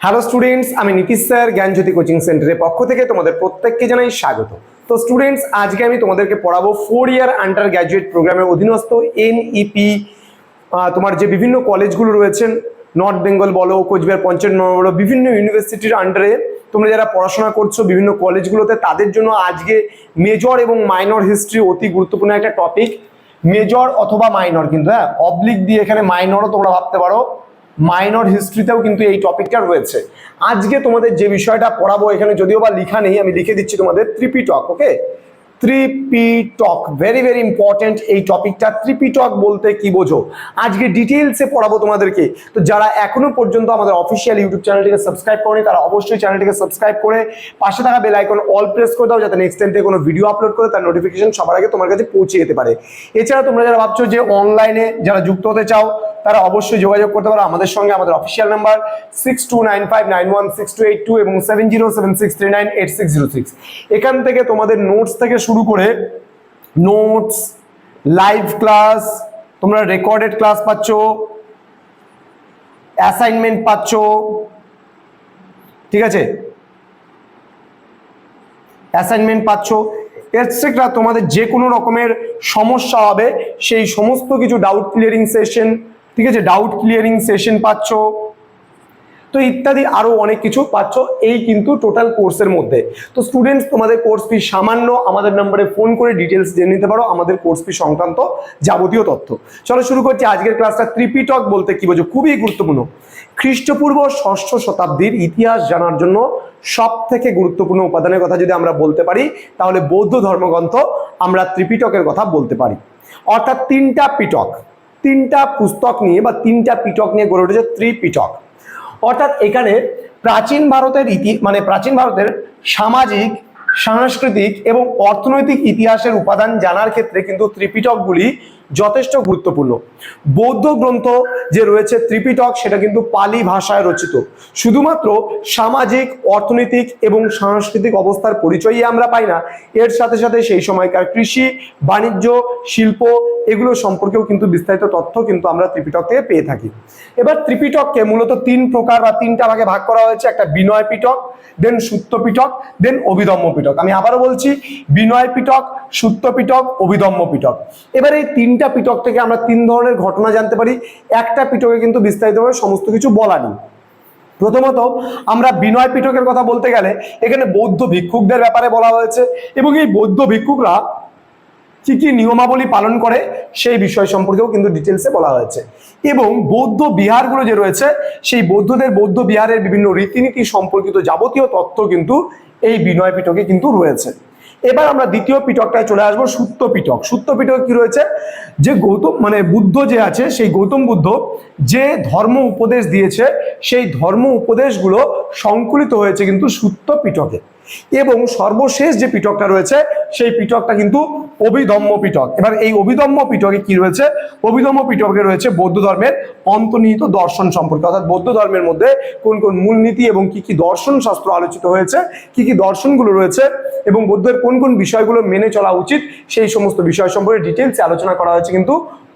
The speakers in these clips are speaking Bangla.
হ্যালো স্টুডেন্টস আমি নীতিশ স্যার, জ্ঞানজ্যোতি কোচিং সেন্টারের পক্ষ থেকে তোমাদের প্রত্যেককে জানাই স্বাগত। তো স্টুডেন্টস আজকে আমি তোমাদেরকে পড়াবো ফোর ইয়ার আন্ডার গ্র্যাজুয়েট প্রোগ্রামের অধীনস্থ এনইপি তোমার যে বিভিন্ন কলেজগুলো রয়েছেন নর্থ বেঙ্গল বলো, কোচবিহার পঞ্চায়েত বলো, বিভিন্ন ইউনিভার্সিটির আন্ডারে তোমরা যারা পড়াশোনা করছ বিভিন্ন কলেজগুলোতে তাদের জন্য আজকে মেজর এবং মাইনর হিস্ট্রি অতি গুরুত্বপূর্ণ একটা টপিক মেজর অথবা মাইনর কিন্তু হ্যাঁ? অবলিক দিয়ে এখানে মাইনরও তোমরা ভাবতে পারো। মাইনর হিস্ট্রিতেও কিন্তু এই টপিকটা রয়েছে। আজকে তোমাদের যে বিষয়টা পড়াবো এখানে যদিও বা লেখা নেই, আমি লিখে দিচ্ছি তোমাদের Tripitaka okay Tripitaka very very important এই টপিকটা ত্রিপিটক বলতে কি বোঝো? আজকে ডিটেলসে পড়াবো তোমাদেরকে। তো যারা এখনও পর্যন্ত আমাদের অফিসিয়াল ইউটিউব চ্যানেলটিকে সাবস্ক্রাইব করেনি, তারা অবশ্যই চ্যানেলটিকে সাবস্ক্রাইব করে পাশে থাকা বেল আইকন অল প্রেস করে দাও, যাতে নেক্সট টাইম থেকে কোনো ভিডিও আপলোড করে তার নোটিফিকেশন সবার আগে তোমার কাছে পৌঁছে যেতে পারে। এছাড়া তোমরা যারা ভাবছ যে অনলাইনে যারা যুক্ত হতে চাও তারা অবশ্যই যোগাযোগ করতে পারো। আমাদের সঙ্গে আমাদের official number six two nine five nine one six two eight two এবং seven zero seven six three nine eight six zero six এখান থেকে তোমাদের নোটস থেকে শুরু করে নোটস লাইভ ক্লাস তোমরা রেকর্ডেড ক্লাস পাচ্ছ অ্যাসাইনমেন্ট পাচ্ছ, ঠিক আছে? অ্যাসাইনমেন্ট পাচ্ছ। এটসেট্রা তোমাদের যে কোনো রকমের সমস্যা হবে, সেই সমস্ত কিছু ডাউট ক্লিয়ারিং সেশন ঠিক আছে ডাউট ক্লিয়ারিং সেশন পাচ্ছ। তো ইত্যাদি আরও অনেক কিছু পাচ্ছ, এই কিন্তু টোটাল কোর্সের মধ্যে। তো স্টুডেন্টস তোমাদের কোর্স ফি সামান্য, আমাদের নম্বরে ফোন করে ডিটেলস জেনে নিতে পারো, আমাদের কোর্স ফি সংক্রান্ত যাবতীয় তথ্য। চলো শুরু করছি আজকের ক্লাসটা ত্রিপিটক বলতে কি বোঝো, খুবই গুরুত্বপূর্ণ। খ্রিস্টপূর্ব ষষ্ঠ শতাব্দীর ইতিহাস জানার জন্য সব থেকে গুরুত্বপূর্ণ উপাদানের কথা যদি আমরা বলতে পারি, তাহলে বৌদ্ধ ধর্মগ্রন্থ আমরা ত্রিপিটকের কথা বলতে পারি। অর্থাৎ তিনটা পিটক তিনটা পুস্তক নিয়ে বা তিনটা পিটক নিয়ে গড়ে উঠেছে ত্রিপিটক। অর্থাৎ এখানে প্রাচীন ভারতের ইতি মানে প্রাচীন ভারতের সামাজিক, সাংস্কৃতিক এবং অর্থনৈতিক ইতিহাসের উপাদান জানার ক্ষেত্রে কিন্তু ত্রিপিটকগুলি যথেষ্ট গুরুত্বপূর্ণ। বৌদ্ধ গ্রন্থ যে রয়েছে ত্রিপিটক, সেটা কিন্তু পালি ভাষায় রচিত। শুধুমাত্র সামাজিক, অর্থনৈতিক এবং সাংস্কৃতিক অবস্থার পরিচয়ই আমরা পাই না। এর সাথে সাথে সেই সময়কার কৃষি, বাণিজ্য, শিল্প, এগুলো সম্পর্কেও কিন্তু বিস্তারিত তথ্য কিন্তু আমরা ত্রিপিটক থেকে পেয়ে থাকি। এবার ত্রিপিটককে মূলত তিন প্রকার বা তিনটা ভাগে ভাগ করা হয়েছে। একটা বিনয় পিটক দেন সুত্ত পিটক দেন অভিদম্য পিটক। আমি আবারও বলছি, বিনয় পিটক, সুত্ত পিটক অভিদম্য পিটক। এবার এই তিনটা পিটক থেকে আমরা তিন ধরনের ঘটনা জানতে পারি। একটা পিটকে কিন্তু বিস্তারিতভাবে সমস্ত কিছু বলা নেই। প্রথমত, আমরা বিনয় পিটকের কথা বলতে গেলে এখানে বৌদ্ধ ভিক্ষুকদের ব্যাপারে বলা হয়েছে এবং এই বৌদ্ধ ভিক্ষুকরা কি কি নিয়মাবলী পালন করে সেই বিষয় সম্পর্কেও কিন্তু ডিটেলসে বলা হয়েছে। এবং বৌদ্ধ বিহারগুলো যে রয়েছে, সেই বৌদ্ধদের বৌদ্ধ বিহারের বিভিন্ন রীতিনীতি সম্পর্কিত যাবতীয় তথ্য কিন্তু এই বিনয় পিটকে কিন্তু রয়েছে। এবার আমরা দ্বিতীয় পিটকটায় চলে আসব, সুত্ত পিটক। সুত্ত পিটক কি রয়েছে? যে গৌতম মানে বুদ্ধ যে আছে, সেই গৌতম বুদ্ধ যে ধর্ম উপদেশ দিয়েছে, সেই ধর্ম উপদেশগুলো সংকলিত হয়েছে কিন্তু সুত্ত পিটকে। এবং সর্বশেষ যে পিটকটা রয়েছে, সেই পিটকটা কিন্তু অভিধম্ম পিটক এবার এই অভিধম্ম পিটকে কি রয়েছে? অভিধম্ম পিটকে রয়েছে বৌদ্ধ ধর্মের অন্তর্নিহিত দর্শন সম্পর্কে। অর্থাৎ বৌদ্ধ ধর্মের মধ্যে কোন কোন মূলনীতি এবং কি কি দর্শন শাস্ত্র আলোচিত হয়েছে, কি কি দর্শনগুলো রয়েছে, এবং বৌদ্ধের কোন কোন বিষয়গুলো মেনে চলা উচিত, সেই সমস্ত বিষয় সম্পর্কে ডিটেলসে আলোচনা করা হয়েছে কিন্তু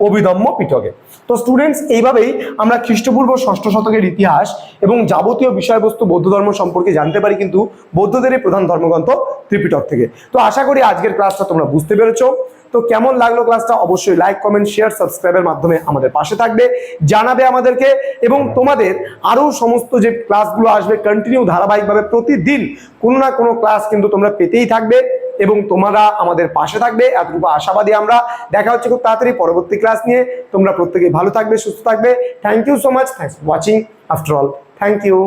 অভিধম্ম পিটকে তো স্টুডেন্টস এইভাবেই আমরা খ্রিস্টপূর্ব ষষ্ঠ শতকের ইতিহাস এবং যাবতীয় বিষয়বস্তু বৌদ্ধ ধর্ম সম্পর্কে জানতে পারি কিন্তু বৌদ্ধদের প্রধান ধর্মগ্রন্থ ত্রিপিটক থেকে। তো আশা করি আজকের ক্লাসটা তোমরা বুঝতে পেরেছ। তো কেমন লাগল ক্লাসটা অবশ্যই লাইক কমেন্ট শেয়ার সাবস্ক্রাইবের মাধ্যমে আমাদের পাশে থাকবে, জানাবে আমাদেরকে এবং তোমাদের আরও সমস্ত যে ক্লাসগুলো আসবে কন্টিনিউ ধারাবাহিকভাবে প্রতিদিন কোনো না কোনো ক্লাস কিন্তু তোমরা পেতেই থাকবে এবং তোমরা আমাদের পাশে থাকবে। এতটুকু আশাবাদী আমরা। দেখা হচ্ছে খুব তাড়াতাড়ি পরবর্তী ক্লাস নিয়ে। তোমরা প্রত্যেকেই ভালো থাকবে, সুস্থ থাকবে। Thank you so much thanks watching after all thank you